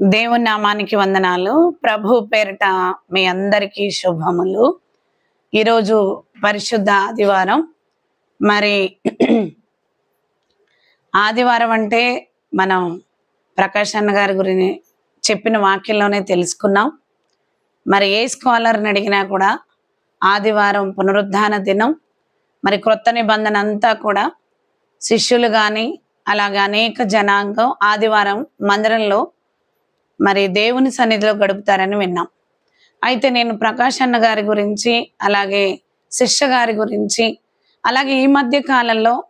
దేవుని నామానికి వందనాలు. ప్రభు పేరిట మీ అందరికీ శుభములు. ఈరోజు పరిశుద్ధ ఆదివారం. మరి ఆదివారం అంటే మనం ప్రకాష్ అన్న గారి గురించి చెప్పిన వాక్యంలోనే తెలుసుకున్నాం. మరి ఏ స్కాలర్ని అడిగినా కూడా ఆదివారం పునరుద్ధాన దినం. మరి క్రొత్త నిబంధన అంతా కూడా శిష్యులు కానీ అలాగే అనేక జనాంగం ఆదివారం మందిరంలో మరి దేవుని సన్నిధిలో గడుపుతారని విన్నాం. అయితే నేను ప్రకాష్ అన్న గారి గురించి అలాగే శిష్య గారి గురించి అలాగే ఈ మధ్య కాలంలో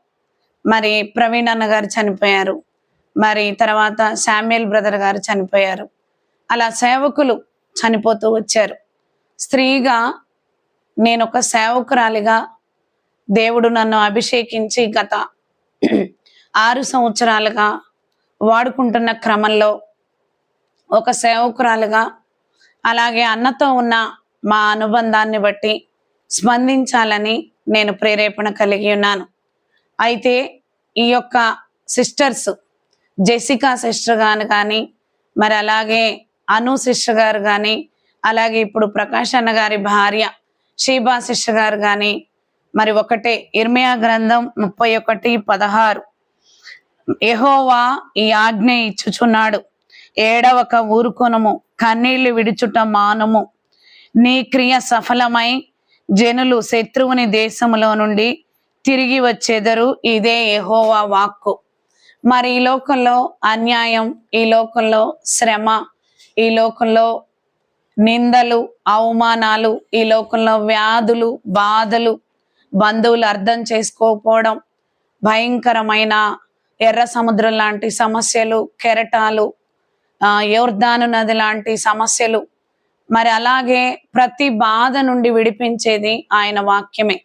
మరి ప్రవీణ్ అన్న గారు చనిపోయారు. మరి తర్వాత శామ్యుల్ బ్రదర్ గారు చనిపోయారు. అలా సేవకులు చనిపోతూ వచ్చారు. స్త్రీగా నేను ఒక సేవకురాలిగా దేవుడు నన్ను అభిషేకించి గత ఆరు సంవత్సరాలుగా వాడుకుంటున్న క్రమంలో ఒక సేవకురాలుగా అలాగే అన్నతో ఉన్న మా అనుబంధాన్ని బట్టి స్పందించాలని నేను ప్రేరేపణ కలిగి ఉన్నాను. అయితే ఈ యొక్క సిస్టర్స్ జెసికా సిస్టర్ గారు కానీ మరి అలాగే అను సిస్టర్ గారు కానీ అలాగే ఇప్పుడు ప్రకాష్ అన్న గారి భార్య షీబా సిస్టర్ గారు కానీ మరి ఒకటే ఇర్మియా గ్రంథం ముప్పై ఒకటి పదహారు. ఎహోవా ఈ ఆజ్ఞ ఇచ్చుచున్నాడు. ఏడవక ఊరుకొనము కన్నీళ్ళు విడుచుట మానము. నీ క్రియ సఫలమై జనులు శత్రువుని దేశములో నుండి తిరిగి వచ్చేదరు ఇదే ఎహోవా వాక్కు. మరి ఈ లోకంలో అన్యాయం ఈ లోకంలో శ్రమ ఈ లోకంలో నిందలు అవమానాలు ఈ లోకంలో వ్యాధులు బాధలు బంధువులు అర్థం చేసుకోకపోవడం భయంకరమైన ఎర్ర సముద్రం లాంటి సమస్యలు కెరటాలు యోర్దాను నది లాంటి సమస్యలు. మరి అలాగే ప్రతి బాధ నుండి విడిపించేది ఆయన వాక్యమే.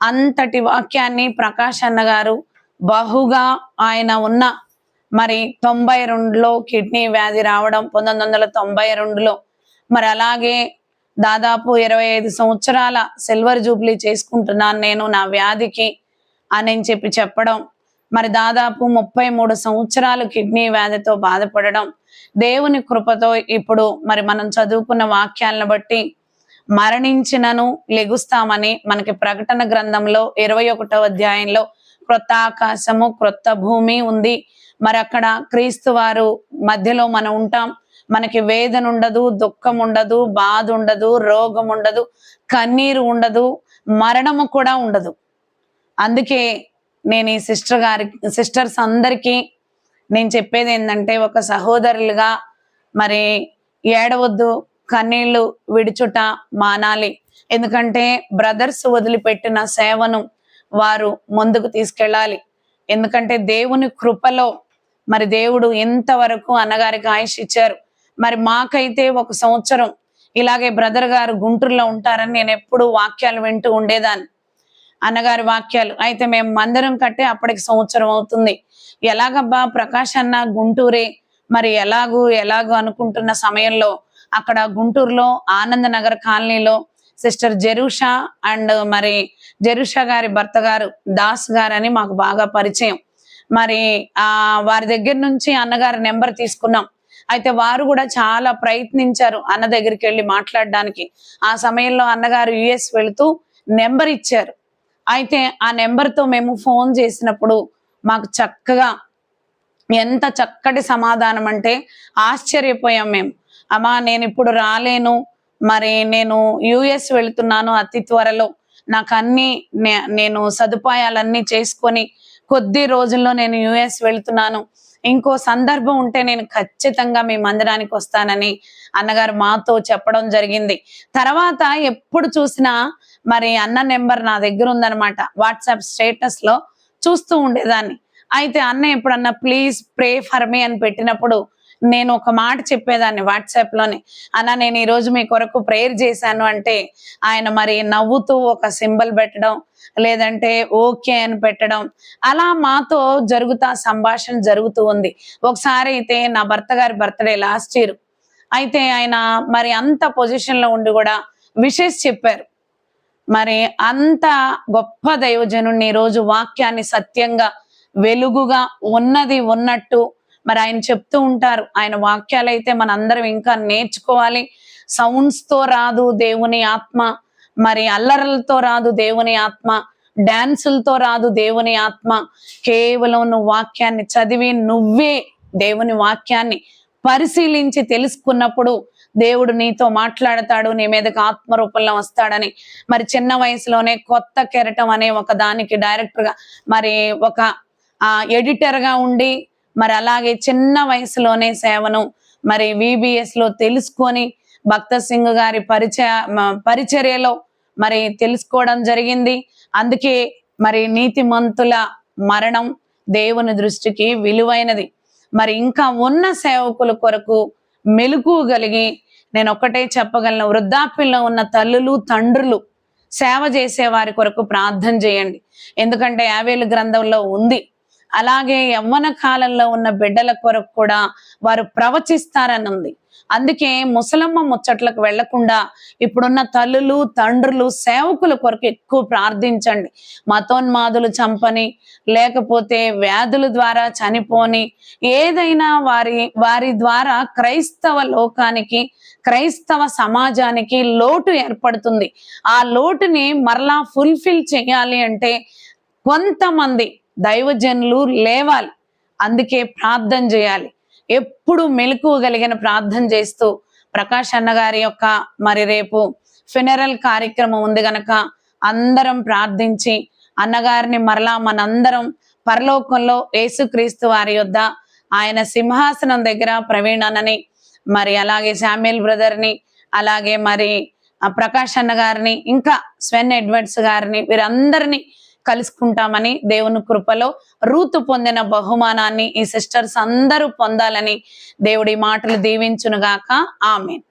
అంతటి వాక్యాన్ని ప్రకాష్ అన్న గారు బహుగా ఆయన ఉన్న మరి తొంభై రెండులో కిడ్నీ వ్యాధి రావడం పంతొమ్మిది వందల తొంభై రెండులో మరి అలాగే దాదాపు ఇరవై ఐదు సంవత్సరాల సిల్వర్ జూబ్లీ చేసుకుంటున్నాను నేను నా వ్యాధికి అని చెప్పి చెప్పడం మరి దాదాపు ముప్పై మూడు సంవత్సరాలు కిడ్నీ వ్యాధితో బాధపడడం దేవుని కృపతో ఇప్పుడు మరి మనం చదువుకున్న వాక్యాలను బట్టి మరణించినను లెగుస్తామని మనకి ప్రకటన గ్రంథంలో ఇరవై ఒకటో అధ్యాయంలో క్రొత్త ఆకాశము క్రొత్త భూమి ఉంది. మరి అక్కడ క్రీస్తు వారు మధ్యలో మనం ఉంటాం. మనకి వేదన ఉండదు దుఃఖం ఉండదు బాధ ఉండదు రోగం ఉండదు కన్నీరు ఉండదు మరణము కూడా ఉండదు. అందుకే నేను ఈ సిస్టర్ గారి సిస్టర్స్ అందరికీ నేను చెప్పేది ఏంటంటే ఒక సహోదరులుగా మరి ఏడవద్దు కన్నీళ్ళు విడుచుట మానాలి. ఎందుకంటే బ్రదర్స్ వదిలిపెట్టిన సేవను వారు ముందుకు తీసుకెళ్ళాలి. ఎందుకంటే దేవుని కృపలో మరి దేవుడు ఎంతవరకు అన్నగారికి ఆయుష్ ఇచ్చారు. మరి మాకైతే ఒక సంవత్సరం ఇలాగే బ్రదర్ గారు గుంటూరులో ఉంటారని నేను ఎప్పుడు వాక్యాలు వింటూ ఉండేదాన్ని. అన్నగారి వాక్యాలు. అయితే మేము మందిరం కట్టి అప్పటికి సంవత్సరం అవుతుంది. ఎలాగబ్బా ప్రకాష్ అన్న గుంటూరే? మరి ఎలాగూ ఎలాగూ అనుకుంటున్న సమయంలో అక్కడ గుంటూరులో ఆనంద నగర్ కాలనీలో సిస్టర్ జెరూషా అండ్ మరి జెరూషా గారి భర్త గారు దాస్ గారు అని మాకు బాగా పరిచయం. మరి ఆ వారి దగ్గర నుంచి అన్నగారి నెంబర్ తీసుకున్నాం. అయితే వారు కూడా చాలా ప్రయత్నించారు అన్న దగ్గరికి వెళ్ళి మాట్లాడడానికి. ఆ సమయంలో అన్నగారు యుఎస్ వెళుతూ నెంబర్ ఇచ్చారు. అయితే ఆ నెంబర్తో మేము ఫోన్ చేసినప్పుడు మాకు చక్కగా ఎంత చక్కటి సమాధానం అంటే ఆశ్చర్యపోయాం మేము. అమ్మా నేను ఇప్పుడు రాలేను. మరి నేను యుఎస్ వెళ్తున్నాను అతి త్వరలో. నాకు అన్ని నే- నేను సదుపాయాలన్నీ చేసుకొని కొద్ది రోజుల్లో నేను యుఎస్ వెళ్తున్నాను. ఇంకో సందర్భం ఉంటే నేను ఖచ్చితంగా మీ మందిరానికి వస్తానని అన్నగారు మాతో చెప్పడం జరిగింది. తర్వాత ఎప్పుడు చూసినా మరి అన్న నెంబర్ నా దగ్గర ఉందన్నమాట. వాట్సాప్ స్టేటస్లో చూస్తూ ఉండేదాన్ని. అయితే అన్న ఎప్పుడన్నా ప్లీజ్ ప్రే ఫర్ మీ అని పెట్టినప్పుడు నేను ఒక మాట చెప్పేదాన్ని వాట్సాప్లోనే. అన్న నేను ఈ రోజు మీ కొరకు ప్రేయర్ చేశాను అంటే ఆయన మరి నవ్వుతూ ఒక సింబల్ పెట్టడం లేదంటే ఓకే అని పెట్టడం. అలా మాతో జరుగుతా సంభాషణ జరుగుతూ ఉంది. ఒకసారి అయితే నా భర్త గారి బర్త్డే లాస్ట్ ఇయర్ అయితే ఆయన మరి అంత పొజిషన్లో ఉండి కూడా విషెస్ చెప్పారు. మరి అంత గొప్ప దైవజనుడిని రోజు వాక్యాన్ని సత్యంగా వెలుగుగా ఉన్నది ఉన్నట్టు మరి ఆయన చెప్తూ ఉంటారు ఆయన వాక్యాలు అయితే మనందరం ఇంకా నేర్చుకోవాలి. సౌండ్స్తో రాదు దేవుని ఆత్మ మరి అల్లరలతో రాదు దేవుని ఆత్మ డాన్సులతో రాదు దేవుని ఆత్మ. కేవలం నువ్వు వాక్యాన్ని చదివి నువ్వే దేవుని వాక్యాన్ని పరిశీలించి తెలుసుకున్నప్పుడు దేవుడు నీతో మాట్లాడతాడు నీ మీదకి ఆత్మ రూపంలో వస్తాడని. మరి చిన్న వయసులోనే కొత్త కెరటం అనే ఒక దానికి డైరెక్టర్గా మరి ఒక ఎడిటర్గా ఉండి మరి అలాగే చిన్న వయసులోనే సేవను మరి విబిఎస్లో తెలుసుకొని భక్త సింగ్ గారి పరిచయ పరిచర్యలో మరి తెలుసుకోవడం జరిగింది. అందుకే మరి నీతిమంతుల మరణం దేవుని దృష్టికి విలువైనది. మరి ఇంకా ఉన్న సేవకుల కొరకు మెలకు కలిగి నేను ఒక్కటే చెప్పగలను. వృద్ధాప్యంలో ఉన్న తల్లులు తండ్రులు సేవ చేసే వారి కొరకు ప్రార్థన చేయండి. ఎందుకంటే యావేలు గ్రంథంలో ఉంది. అలాగే యవ్వన కాలంలో ఉన్న బిడ్డల కొరకు కూడా వారు ప్రవచిస్తారని ఉంది అందుకే ముసలమ్మ ముచ్చట్లకు వెళ్ళకుండా ఇప్పుడున్న తల్లులు తండ్రులు సేవకుల కొరకు ఎక్కువ ప్రార్థించండి. మతోన్మాదులు చంపని లేకపోతే వ్యాధుల ద్వారా చనిపోని ఏదైనా వారి వారి ద్వారా క్రైస్తవ లోకానికి క్రైస్తవ సమాజానికి లోటు ఏర్పడుతుంది. ఆ లోటుని మరలా ఫుల్ఫిల్ చేయాలి అంటే కొంతమంది దైవజనులు లేవాలి. అందుకే ప్రార్థన చేయాలి. ఎప్పుడు మెలకువగలిగిన ప్రార్థన చేస్తూ ప్రకాష్ అన్నగారి యొక్క మరి రేపు ఫినరల్ కార్యక్రమం ఉంది గనక అందరం ప్రార్థించి అన్నగారిని మరలా మనందరం పరలోకంలో యేసుక్రీస్తు వారి యొద్ద ఆయన సింహాసనం దగ్గర ప్రవీణ్ అన్నని మరి అలాగే శామ్యుల్ బ్రదర్ని అలాగే మరి ప్రకాష్ అన్న గారిని ఇంకా స్వెన్ ఎడ్వర్డ్స్ గారిని వీరందరినీ కలుసుకుంటామని దేవుని కృపలో రూతు పొందిన బహుమానాన్ని ఈ సిస్టర్స్ అందరూ పొందాలని దేవుడి మాటలు దీవించునుగాక. ఆమెన్.